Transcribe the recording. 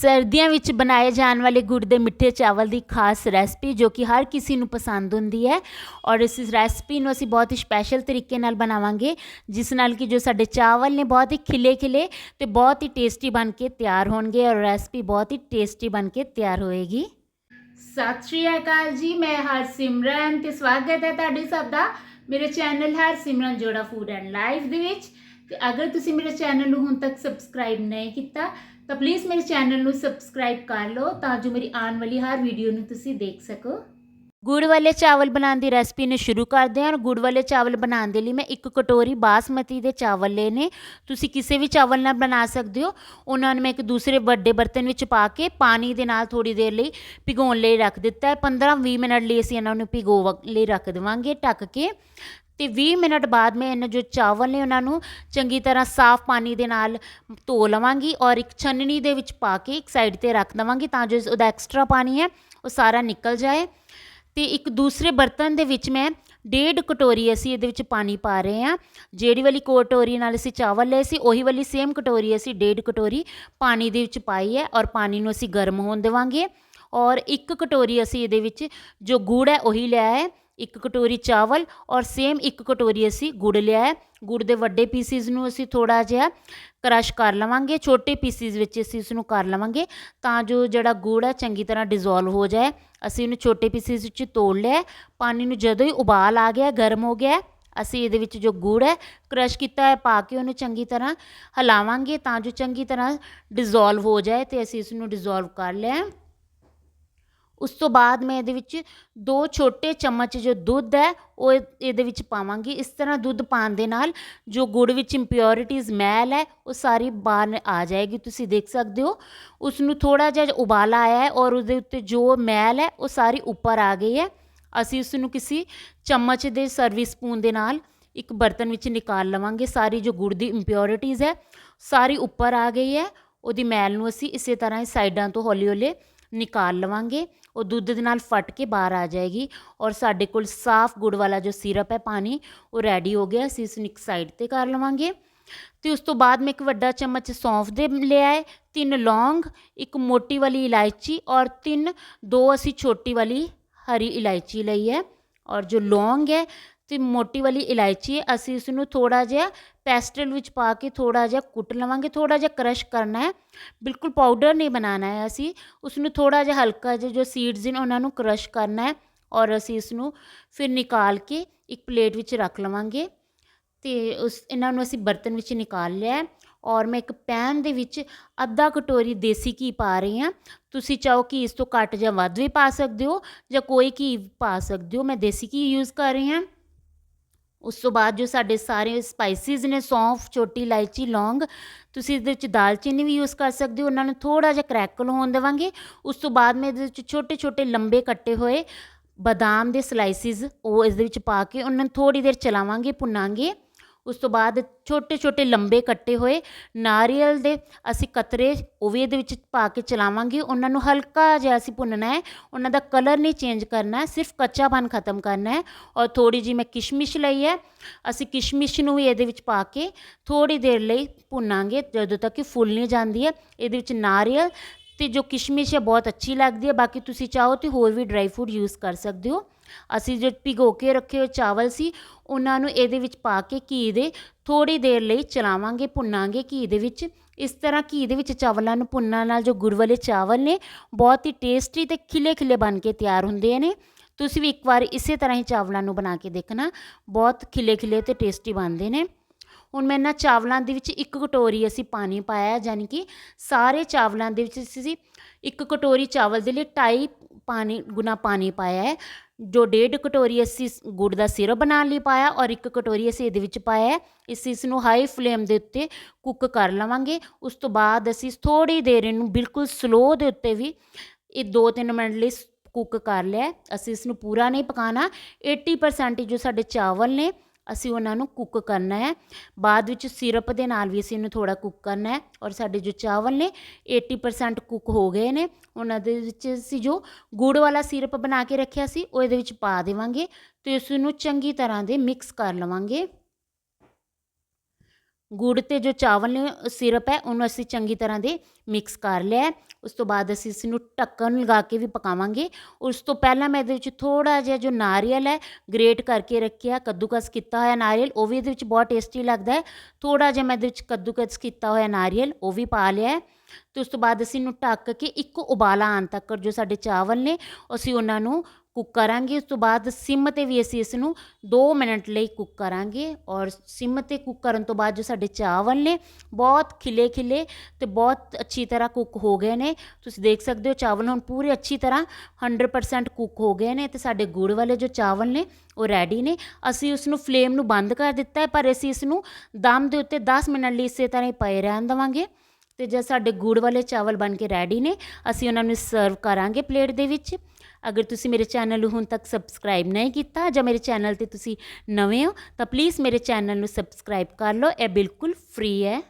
ਸਰਦੀਆਂ ਵਿੱਚ ਬਣਾਏ ਜਾਣ ਵਾਲੇ ਗੁੜ ਦੇ ਮਿੱਠੇ ਚਾਵਲ ਦੀ ਖਾਸ ਰੈਸਪੀ ਜੋ ਕਿ ਹਰ ਕਿਸੇ ਨੂੰ ਪਸੰਦ ਹੁੰਦੀ ਹੈ। ਔਰ ਇਸ ਰੈਸਪੀ ਨੂੰ ਅਸੀਂ ਬਹੁਤ ਹੀ ਸਪੈਸ਼ਲ ਤਰੀਕੇ ਨਾਲ ਬਣਾਵਾਂਗੇ, ਜਿਸ ਨਾਲ ਕਿ ਜੋ ਸਾਡੇ ਚਾਵਲ ਨੇ ਬਹੁਤ ਹੀ ਖਿਲੇ ਖਿਲੇ ਤੇ ਬਹੁਤ ਹੀ ਟੇਸਟੀ ਬਣ ਕੇ ਤਿਆਰ ਹੋਣਗੇ ਔਰ ਰੈਸਪੀ ਬਹੁਤ ਹੀ ਟੇਸਟੀ ਬਣ ਕੇ ਤਿਆਰ ਹੋਏਗੀ। ਸਤਿ ਸ਼੍ਰੀ ਅਕਾਲ ਜੀ, ਮੈਂ ਹਰਸਿਮਰਨ ਤੇ ਸਵਾਗਤ ਹੈ ਤੁਹਾਡੇ ਸਭ ਦਾ। ਮੇਰੇ ਚੈਨਲ ਹਰਸਿਮਰਨ ਜੋੜਾ ਫੂਡ ਐਂਡ ਲਾਈਫ ਦੇ ਵਿੱਚ। ਤੇ ਅਗਰ ਤੁਸੀਂ ਮੇਰੇ ਚੈਨਲ ਨੂੰ ਹੁਣ ਤੱਕ ਸਬਸਕ੍ਰਾਈਬ ਨਹੀਂ ਕੀਤਾ, ਤਾਂ ਪਲੀਜ਼ ਮੇਰੇ ਚੈਨਲ ਨੂੰ ਸਬਸਕ੍ਰਾਈਬ ਕਰ ਲਓ ਤਾਂ ਜੋ ਮੇਰੀ ਆਉਣ ਵਾਲੀ ਹਰ ਵੀਡੀਓ ਨੂੰ ਤੁਸੀਂ ਦੇਖ ਸਕੋ। ਗੁੜ ਵਾਲੇ ਚਾਵਲ ਬਣਾਉਣ ਦੀ ਰੈਸਪੀ ਨੂੰ ਸ਼ੁਰੂ ਕਰਦੇ ਹਾਂ ਔਰ ਗੁੜ ਵਾਲੇ ਚਾਵਲ ਬਣਾਉਣ ਦੇ ਲਈ ਮੈਂ ਇੱਕ ਕਟੋਰੀ ਬਾਸਮਤੀ ਦੇ ਚਾਵਲ ਲਏ ਨੇ। ਤੁਸੀਂ ਕਿਸੇ ਵੀ ਚਾਵਲ ਨਾਲ ਬਣਾ ਸਕਦੇ ਹੋ। ਉਹਨਾਂ ਨੂੰ ਮੈਂ ਇੱਕ ਦੂਸਰੇ ਵੱਡੇ ਬਰਤਨ ਵਿੱਚ ਪਾ ਕੇ ਪਾਣੀ ਦੇ ਨਾਲ ਥੋੜੀ ਦੇਰ ਲਈ ਭਿਗਾਉਣ ਲਈ ਰੱਖ ਦਿੱਤਾ ਹੈ। 15-20 ਮਿੰਟ ਲਈ ਅਸੀਂ ਇਹਨਾਂ ਨੂੰ ਭਿਗੋ ਲਈ ਰੱਖ ਦੇਵਾਂਗੇ, ਢੱਕ ਕੇ। ਤੇ 20 ਮਿੰਟ ਬਾਅਦ ਮੈਂ ਇਹਨਾਂ ਜੋ ਚਾਵਲ ਨੇ ਉਹਨਾਂ ਨੂੰ ਚੰਗੀ ਤਰ੍ਹਾਂ ਸਾਫ਼ ਪਾਣੀ ਦੇ ਨਾਲ ਧੋ ਲਵਾਂਗੀ ਔਰ ਇੱਕ ਛੰਨਣੀ ਦੇ ਵਿੱਚ ਪਾ ਕੇ ਇੱਕ ਸਾਈਡ ਤੇ ਰੱਖ ਦਵਾਂਗੀ ਤਾਂ ਜੋ ਉਹਦਾ ਐਕਸਟਰਾ ਪਾਣੀ ਹੈ, ਉਹ ਸਾਰਾ ਨਿਕਲ ਜਾਏ। ਤੇ ਇੱਕ ਦੂਸਰੇ ਬਰਤਨ ਦੇ ਵਿੱਚ ਮੈਂ ਡੇਢ ਕਟੋਰੀ ਅਸੀਂ ਇਹਦੇ ਵਿੱਚ ਪਾਣੀ ਪਾ ਰਹੇ ਹਾਂ। ਜਿਹੜੀ ਵਾਲੀ ਕਟੋਰੀ ਨਾਲ ਅਸੀਂ ਚਾਵਲ ਲਏ ਸੀ, ਉਹੀ ਵਾਲੀ ਸੇਮ ਕਟੋਰੀ ਅਸੀਂ ਡੇਢ ਕਟੋਰੀ ਪਾਣੀ ਦੇ ਵਿੱਚ ਪਾਈ ਹੈ ਔਰ ਪਾਣੀ ਨੂੰ ਅਸੀਂ ਗਰਮ ਹੋਣ ਦੇਵਾਂਗੇ। ਔਰ ਇੱਕ ਕਟੋਰੀ ਅਸੀਂ ਇਹਦੇ ਵਿੱਚ ਜੋ ਗੁੜ ਹੈ, ਉਹੀ ਲਿਆ ਹੈ। ਇੱਕ ਕਟੋਰੀ ਚਾਵਲ ਔਰ ਸੇਮ ਇੱਕ ਕਟੋਰੀ ਅਸੀਂ ਗੁੜ ਲਿਆ ਹੈ। ਗੁੜ ਦੇ ਵੱਡੇ ਪੀਸਿਸ ਨੂੰ ਅਸੀਂ ਥੋੜਾ ਜਿਹਾ ਕ੍ਰਸ਼ ਕਰ ਲਵਾਂਗੇ, ਛੋਟੇ ਪੀਸਿਸ ਵਿੱਚ ਅਸੀਂ ਇਸ ਨੂੰ ਕਰ ਲਵਾਂਗੇ ਤਾਂ ਜੋ ਜਿਹੜਾ ਗੁੜ ਹੈ ਚੰਗੀ ਤਰ੍ਹਾਂ ਡਿਜ਼ੋਲਵ ਹੋ ਜਾਏ। ਅਸੀਂ ਇਹਨੂੰ ਛੋਟੇ ਪੀਸਿਸ ਵਿੱਚ ਤੋੜ ਲਿਆ ਪਾਣੀ ਨੂੰ ਜਦੋਂ ਹੀ ਉਬਾਲ ਆ ਗਿਆ, ਗਰਮ ਹੋ ਗਿਆ, ਅਸੀਂ ਇਹਦੇ ਵਿੱਚ ਜੋ ਗੁੜ ਹੈ ਕ੍ਰਸ਼ ਕੀਤਾ ਹੈ, ਪਾ ਕੇ ਉਹਨੂੰ ਚੰਗੀ ਤਰ੍ਹਾਂ ਹਿਲਾਵਾਂਗੇ ਤਾਂ ਜੋ ਚੰਗੀ ਤਰ੍ਹਾਂ ਡਿਜ਼ੋਲਵ ਹੋ ਜਾਏ ਤੇ ਅਸੀਂ ਇਸ ਨੂੰ ਡਿਜ਼ੋਲਵ ਕਰ ਲਿਆ ਉਸ ਤੋਂ ਬਾਅਦ ਮੈਂ ਇਹਦੇ ਵਿੱਚ ਦੋ ਛੋਟੇ ਚਮਚ ਜੋ ਦੁੱਧ ਹੈ, ਉਹ ਇਹਦੇ ਵਿੱਚ ਪਾਵਾਂਗੀ। ਇਸ ਤਰ੍ਹਾਂ ਦੁੱਧ ਪਾਉਣ ਦੇ ਨਾਲ ਜੋ ਗੁੜ ਵਿੱਚ ਇੰਪਿਓਰਿਟੀਜ਼ ਮੈਲ ਹੈ, ਉਹ ਸਾਰੀ ਬਾਹਰ ਆ ਜਾਏਗੀ। ਤੁਸੀਂ ਦੇਖ ਸਕਦੇ ਹੋ ਉਸ ਨੂੰ ਥੋੜਾ ਜਿਹਾ ਉਬਾਲਾ ਆਇਆ ਹੈ ਔਰ ਉਹਦੇ ਉੱਤੇ ਜੋ ਮੈਲ ਹੈ, ਉਹ ਸਾਰੀ ਉੱਪਰ ਆ ਗਈ ਹੈ। ਅਸੀਂ ਉਸ ਨੂੰ ਕਿਸੇ ਚਮਚ ਦੇ ਸਰਵਿਸ ਸਪੂਨ ਦੇ ਨਾਲ ਇੱਕ ਬਰਤਨ ਵਿੱਚ ਨਿਕਾਲ ਲਵਾਂਗੇ। ਸਾਰੀ ਜੋ ਗੁੜ ਦੀ ਇੰਪਿਓਰਿਟੀਜ਼ ਹੈ, ਸਾਰੀ ਉੱਪਰ ਆ ਗਈ ਹੈ। ਉਹਦੀ ਮੈਲ ਨੂੰ ਅਸੀਂ ਇਸੇ ਤਰ੍ਹਾਂ ਹੀ ਸਾਈਡਾਂ ਤੋਂ ਹੌਲੀ ਹੌਲੀ ਨਿਕਾਲ ਲਵਾਂਗੇ ਉਹ ਦੁੱਧ ਦੇ ਨਾਲ ਫਟ ਕੇ ਬਾਹਰ ਆ ਜਾਏਗੀ ਔਰ ਸਾਡੇ ਕੋਲ ਸਾਫ਼ ਗੁੜ ਵਾਲਾ ਜੋ ਸਿਰਪ ਹੈ ਪਾਣੀ ਉਹ ਰੈਡੀ ਹੋ ਗਿਆ ਅਸੀਂ ਇਸ ਨੂੰ ਇੱਕ ਸਾਈਡ ਤੇ ਕਰ ਲਵਾਂਗੇ ਤੇ ਉਸ ਤੋਂ ਬਾਅਦ ਮੈਂ ਇੱਕ ਵੱਡਾ ਚਮਚ ਸੌਂਫ ਦੇ ਲਿਆ ਹੈ ਤਿੰਨ ਲੌਂਗ ਇੱਕ ਮੋਟੀ ਵਾਲੀ ਇਲਾਇਚੀ ਔਰ ਤਿੰਨ ਦੋ ਅਸੀਂ ਛੋਟੀ ਵਾਲੀ ਹਰੀ ਇਲਾਇਚੀ ਲਈ ਹੈ ਔਰ ਜੋ ਲੌਂਗ ਹੈ ਤੇ ਮੋਟੀ ਵਾਲੀ ਇਲਾਇਚੀ ਹੈ, ਅਸੀਂ ਇਸ ਨੂੰ ਥੋੜਾ ਜਿਹਾ ਪੈਸਟਲ ਵਿੱਚ ਪਾ ਕੇ ਥੋੜਾ ਜਿਹਾ ਕੁੱਟ ਲਵਾਂਗੇ ਥੋੜਾ ਜਿਹਾ ਕ੍ਰਸ਼ ਕਰਨਾ ਹੈ। ਬਿਲਕੁਲ ਪਾਊਡਰ ਨਹੀਂ ਬਣਾਉਣਾ ਹੈ ਅਸੀਂ ਉਸ ਨੂੰ ਥੋੜਾ ਜਿਹਾ ਹਲਕਾ ਜਿਹਾ ਜੋ ਸੀਡਸ ਨੇ ਉਹਨਾਂ ਨੂੰ ਕ੍ਰਸ਼ ਕਰਨਾ ਹੈ ਔਰ ਅਸੀਂ ਇਸ ਨੂੰ ਫਿਰ ਨਿਕਾਲ ਕੇ ਇੱਕ ਪਲੇਟ ਵਿੱਚ ਰੱਖ ਲਵਾਂਗੇ ਤੇ ਉਸ, ਇਹਨਾਂ ਨੂੰ ਅਸੀਂ ਬਰਤਨ ਵਿੱਚ ਨਿਕਾਲ ਲਿਆ ਔਰ ਮੈਂ ਇੱਕ ਪੈਨ ਦੇ ਵਿੱਚ ਅੱਧਾ ਕਟੋਰੀ ਦੇਸੀ ਘੀ ਪਾ ਰਹੀ ਹਾਂ। ਤੁਸੀਂ ਚਾਹੋ ਕਿ ਇਸ ਤੋਂ ਘੱਟ ਜਾਂ ਵੱਧ ਵੀ ਪਾ ਸਕਦੇ ਹੋ ਜਾਂ ਕੋਈ ਘੀ ਪਾ ਸਕਦੇ ਹੋ, ਮੈਂ ਦੇਸੀ ਘੀ ਯੂਜ਼ ਕਰ ਰਹੀ ਹਾਂ। ਉਸ ਤੋਂ ਬਾਅਦ ਜੋ ਸਾਡੇ ਸਾਰੇ ਸਪਾਈਸਿਸ ਨੇ, ਸੌਂਫ ਛੋਟੀ ਇਲਾਇਚੀ, ਲੌਂਗ, ਤੁਸੀਂ ਇਹਦੇ ਵਿੱਚ ਦਾਲਚੀਨੀ ਵੀ ਯੂਜ਼ ਕਰ ਸਕਦੇ ਹੋ, ਉਹਨਾਂ ਨੂੰ ਥੋੜਾ ਜਿਹਾ ਕ੍ਰੈਕਲ ਹੋਣ ਦੇਵਾਂਗੇ। ਉਸ ਤੋਂ ਬਾਅਦ ਮੈਂ ਇਹਦੇ ਵਿੱਚ ਛੋਟੇ ਛੋਟੇ ਲੰਬੇ ਕੱਟੇ ਹੋਏ ਬਦਾਮ ਦੇ ਸਲਾਈਸਿਸ ਉਹ ਇਸ ਦੇ ਵਿੱਚ ਪਾ ਕੇ ਉਹਨਾਂ ਨੂੰ ਥੋੜੀ ਦੇਰ ਚਲਾਵਾਂਗੇ, ਭੁੰਨਾਂਗੇ। ਉਸ ਤੋਂ ਬਾਅਦ ਛੋਟੇ ਛੋਟੇ ਲੰਬੇ ਕੱਟੇ ਹੋਏ ਨਾਰੀਅਲ ਦੇ ਅਸੀਂ ਕਤਰੇ ਉਹ ਵੀ ਇਹਦੇ ਵਿੱਚ ਪਾ ਕੇ ਚਲਾਵਾਂਗੇ। ਉਹਨਾਂ ਨੂੰ ਹਲਕਾ ਜਿਹਾ ਅਸੀਂ ਭੁੰਨਣਾ ਹੈ। ਉਹਨਾਂ ਦਾ ਕਲਰ ਨਹੀਂ ਚੇਂਜ ਕਰਨਾ ਹੈ। ਸਿਰਫ ਕੱਚਾਪਨ ਖਤਮ ਕਰਨਾ ਹੈ। ਔਰ ਥੋੜੀ ਜੀ ਮੈਂ ਕਿਸ਼ਮਿਸ਼ ਲਈ ਹੈ। ਅਸੀਂ ਕਿਸ਼ਮਿਸ਼ ਨੂੰ ਵੀ ਇਹਦੇ ਵਿੱਚ ਪਾ ਕੇ ਥੋੜੀ ਦੇਰ ਲਈ ਭੁੰਨਾਂਗੇ। ਜਦੋਂ ਤੱਕ ਕਿ ਫੁੱਲ ਨਹੀਂ ਜਾਂਦੀ ਹੈ। ਇਹਦੇ ਵਿੱਚ ਨਾਰੀਅਲ ਤੇ ਜੋ ਕਿਸ਼ਮਿਸ਼ ਹੈ, ਬਹੁਤ ਅੱਛੀ ਲੱਗਦੀ ਹੈ। ਬਾਕੀ ਤੁਸੀਂ ਚਾਹੋ ਤੇ ਹੋਰ ਵੀ ਡਰਾਈ ਫਰੂਟ ਯੂਜ਼ ਕਰ ਸਕਦੇ ਹੋ। ਅਸੀਂ ਜੋ ਭਿਗੋ ਕੇ ਰੱਖੇ ਹੋਏ ਚਾਵਲ ਸੀ, ਉਹਨਾਂ ਨੂੰ ਇਹਦੇ ਵਿੱਚ ਪਾ ਕੇ ਘੀ ਦੇ ਥੋੜੀ ਦੇਰ ਲਈ ਚਲਾਵਾਂਗੇ, ਭੁੰਨਾਂਗੇ ਘੀ ਦੇ ਵਿੱਚ। ਇਸ ਤਰ੍ਹਾਂ ਘੀ ਦੇ ਵਿੱਚ ਚਾਵਲਾਂ ਨੂੰ ਭੁੰਨਣ ਨਾਲ ਜੋ ਗੁੜ ਵਾਲੇ ਚਾਵਲ ਨੇ, ਬਹੁਤ ਹੀ ਟੇਸਟੀ ਤੇ ਖਿਲੇ ਖਿਲੇ ਬਣ ਕੇ ਤਿਆਰ ਹੁੰਦੇ ਨੇ। ਤੁਸੀਂ ਵੀ ਇੱਕ ਵਾਰ ਇਸੇ ਤਰ੍ਹਾਂ ਹੀ ਚਾਵਲਾਂ ਨੂੰ ਬਣਾ ਕੇ ਦੇਖਣਾ। ਬਹੁਤ ਖਿਲੇ ਖਿਲੇ ਤੇ ਟੇਸਟੀ ਬਣਦੇ ਨੇ। ਹੁਣ ਮੈਂ ਇਹਨਾਂ ਚਾਵਲਾਂ ਦੇ ਵਿੱਚ ਇੱਕ ਕਟੋਰੀ ਅਸੀਂ ਪਾਣੀ ਪਾਇਆ ਹੈ, ਯਾਨੀ ਕਿ ਸਾਰੇ ਚਾਵਲਾਂ ਦੇ ਵਿੱਚ ਅਸੀਂ ਇੱਕ ਕਟੋਰੀ ਚਾਵਲ ਦੇ ਲਈ ਢਾਈ ਪਾਣੀ ਗੁਣਾ ਪਾਣੀ ਪਾਇਆ ਹੈ ਜੋ ਡੇਢ ਕਟੋਰੀ ਅਸੀਂ ਗੁੜ ਦਾ ਸਿਰਪ ਬਣਾਉਣ ਲਈ ਪਾਇਆ ਔਰ ਇੱਕ ਕਟੋਰੀ ਅਸੀਂ ਇਹਦੇ ਵਿੱਚ ਪਾਇਆ ਇਸ ਇਸ ਨੂੰ ਹਾਈ ਫਲੇਮ ਦੇ ਉੱਤੇ ਕੁੱਕ ਕਰ ਲਵਾਂਗੇ ਉਸ ਤੋਂ ਬਾਅਦ ਅਸੀਂ ਥੋੜੀ ਦੇਰ ਇਹਨੂੰ ਬਿਲਕੁਲ ਸਲੋ ਦੇ ਉੱਤੇ ਵੀ ਇਹ 2-3 ਮਿੰਟ ਲਈ ਕੁੱਕ ਕਰ ਲਿਆ ਅਸੀਂ ਇਸ ਨੂੰ ਪੂਰਾ ਨਹੀਂ ਪਕਾਣਾ 80% ਜੋ ਸਾਡੇ ਚਾਵਲ ਨੇ ਅਸੀਂ ਉਹਨਾਂ ਨੂੰ ਕੁੱਕ ਕਰਨਾ ਹੈ। ਬਾਅਦ ਵਿੱਚ ਸਿਰਪ ਦੇ ਨਾਲ ਵੀ ਅਸੀਂ ਇਹਨੂੰ ਥੋੜਾ ਕੁੱਕ ਕਰਨਾ ਹੈ ਔਰ ਸਾਡੇ ਜੋ ਚਾਵਲ ਨੇ 80% ਕੁੱਕ ਹੋ ਗਏ ਨੇ। ਉਹਨਾਂ ਦੇ ਵਿੱਚ ਅਸੀਂ ਜੋ ਗੁੜ ਵਾਲਾ ਸਿਰਪ ਬਣਾ ਕੇ ਰੱਖਿਆ ਸੀ, ਉਹ ਇਹਦੇ ਵਿੱਚ ਪਾ ਦੇਵਾਂਗੇ ਤੇ ਇਸ ਨੂੰ ਚੰਗੀ ਤਰ੍ਹਾਂ ਦੇ ਮਿਕਸ ਕਰ ਲਵਾਂਗੇ। ਗੁੜ ਤੇ ਜੋ ਚਾਵਲ ਨੇ ਸਿਰਪ ਹੈ, ਉਹਨੂੰ ਅਸੀਂ ਚੰਗੀ ਤਰ੍ਹਾਂ ਦੇ ਮਿਕਸ ਕਰ ਲਿਆ ਉਸ ਤੋਂ ਬਾਅਦ ਅਸੀਂ ਇਸ ਨੂੰ ਢੱਕਣ ਲਗਾ ਕੇ ਵੀ ਪਕਾਵਾਂਗੇ। ਉਸ ਤੋਂ ਪਹਿਲਾਂ ਮੈਂ ਇਹਦੇ ਵਿੱਚ ਥੋੜਾ ਜਿਹਾ ਜੋ ਨਾਰੀਅਲ ਹੈ ਗ੍ਰੇਟ ਕਰਕੇ ਰੱਖਿਆ, ਕੱਦੂਕਸ ਕੀਤਾ ਹੋਇਆ ਨਾਰੀਅਲ, ਉਹ ਵੀ ਇਹਦੇ ਵਿੱਚ ਬਹੁਤ ਟੇਸਟੀ ਲੱਗਦਾ ਹੈ। ਥੋੜਾ ਜਿਹਾ ਮੈਂ ਇਹਦੇ ਵਿੱਚ ਕੱਦੂਕਸ ਕੀਤਾ ਹੋਇਆ ਨਾਰੀਅਲ, ਉਹ ਵੀ ਪਾ ਲਿਆ ਹੈ। ਤੇ ਉਸ ਤੋਂ ਬਾਅਦ ਅਸੀਂ ਇਹਨੂੰ ਢੱਕ ਕੇ ਇੱਕ ਉਬਾਲਾ ਆਉਣ ਤੱਕ ਜੋ ਸਾਡੇ ਚਾਵਲ ਨੇ, ਅਸੀਂ ਉਹਨਾਂ ਨੂੰ ਕੁੱਕ ਕਰਾਂਗੇ, ਉਸ ਤੋਂ ਬਾਅਦ ਸਿਮ ਤੇ ਵੀ ਅਸੀਂ ਇਸ ਨੂੰ 2 ਮਿੰਟ ਲਈ ਕੁੱਕ ਕਰਾਂਗੇ ਔਰ ਸਿਮ ਤੇ ਕੁੱਕ ਕਰਨ ਤੋਂ ਬਾਅਦ ਜੋ ਸਾਡੇ ਚਾਵਲ ਨੇ, ਬਹੁਤ ਖਿਲੇ ਖਿਲੇ ਤੇ ਬਹੁਤ ਅੱਛੀ ਤਰ੍ਹਾਂ ਕੁੱਕ ਹੋ ਗਏ ਨੇ। ਤੁਸੀਂ ਦੇਖ ਸਕਦੇ ਹੋ ਚਾਵਲ ਹੁਣ ਪੂਰੇ ਅੱਛੀ ਤਰ੍ਹਾਂ 100% ਕੁੱਕ ਹੋ ਗਏ ਨੇ ਤੇ ਸਾਡੇ ਗੁੜ ਵਾਲੇ ਜੋ ਚਾਵਲ ਨੇ, ਉਹ ਰੈਡੀ ਨੇ। ਅਸੀਂ ਉਸ ਨੂੰ ਫਲੇਮ ਨੂੰ ਬੰਦ ਕਰ ਦਿੱਤਾ ਹੈ, ਪਰ ਅਸੀਂ ਇਸ ਨੂੰ ਦਮ ਦੇ ਉੱਤੇ 10 ਮਿੰਟ ਲਈ ਇਸੇ ਤਰ੍ਹਾਂ ਹੀ ਪਏ ਰਹਿਣ ਦੇਵਾਂਗੇ ਤੇ ਜਦ ਸਾਡੇ ਗੁੜ ਵਾਲੇ ਚਾਵਲ ਬਣ ਕੇ ਰੈਡੀ ਨੇ, ਅਸੀਂ ਉਹਨਾਂ ਨੂੰ ਸਰਵ ਕਰਾਂਗੇ ਪਲੇਟ ਦੇ ਵਿੱਚ। ਅਗਰ ਤੁਸੀਂ ਮੇਰੇ ਚੈਨਲ ਨੂੰ ਹੁਣ ਤੱਕ ਸਬਸਕ੍ਰਾਈਬ ਨਹੀਂ ਕੀਤਾ ਜਾਂ ਮੇਰੇ ਚੈਨਲ ਤੇ ਤੁਸੀਂ ਨਵੇਂ ਹੋ, ਤਾਂ ਪਲੀਜ਼ ਮੇਰੇ ਚੈਨਲ ਨੂੰ ਸਬਸਕ੍ਰਾਈਬ ਕਰ ਲਓ। ਇਹ ਬਿਲਕੁਲ ਫ੍ਰੀ ਹੈ।